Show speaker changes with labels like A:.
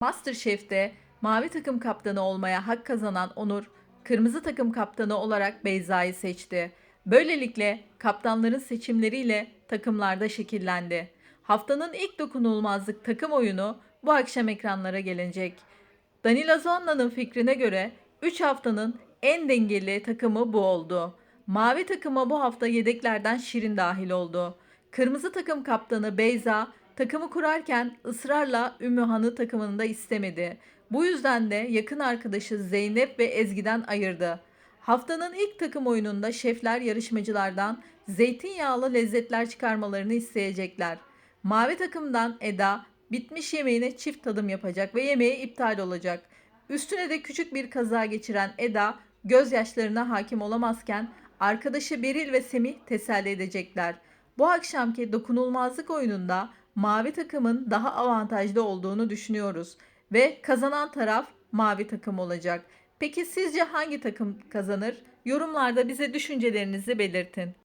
A: Masterchef'te mavi takım kaptanı olmaya hak kazanan Onur, kırmızı takım kaptanı olarak Beyza'yı seçti. Böylelikle kaptanların seçimleriyle takımlarda şekillendi. Haftanın ilk dokunulmazlık takım oyunu bu akşam ekranlara gelecek. Danilo Zonna'nın fikrine göre 3 haftanın en dengeli takımı bu oldu. Mavi takıma bu hafta yedeklerden Şirin dahil oldu. Kırmızı takım kaptanı Beyza takımı kurarken ısrarla Ümmühan'ı takımında istemedi. Bu yüzden de yakın arkadaşı Zeynep ve Ezgi'den ayırdı. Haftanın ilk takım oyununda şefler yarışmacılardan zeytinyağlı lezzetler çıkarmalarını isteyecekler. Mavi takımdan Eda bitmiş yemeğine çift tadım yapacak ve yemeği iptal olacak. Üstüne de küçük bir kaza geçiren Eda gözyaşlarına hakim olamazken arkadaşı Beril ve Semih teselli edecekler. Bu akşamki dokunulmazlık oyununda mavi takımın daha avantajlı olduğunu düşünüyoruz ve kazanan taraf mavi takım olacak. Peki sizce hangi takım kazanır? Yorumlarda bize düşüncelerinizi belirtin.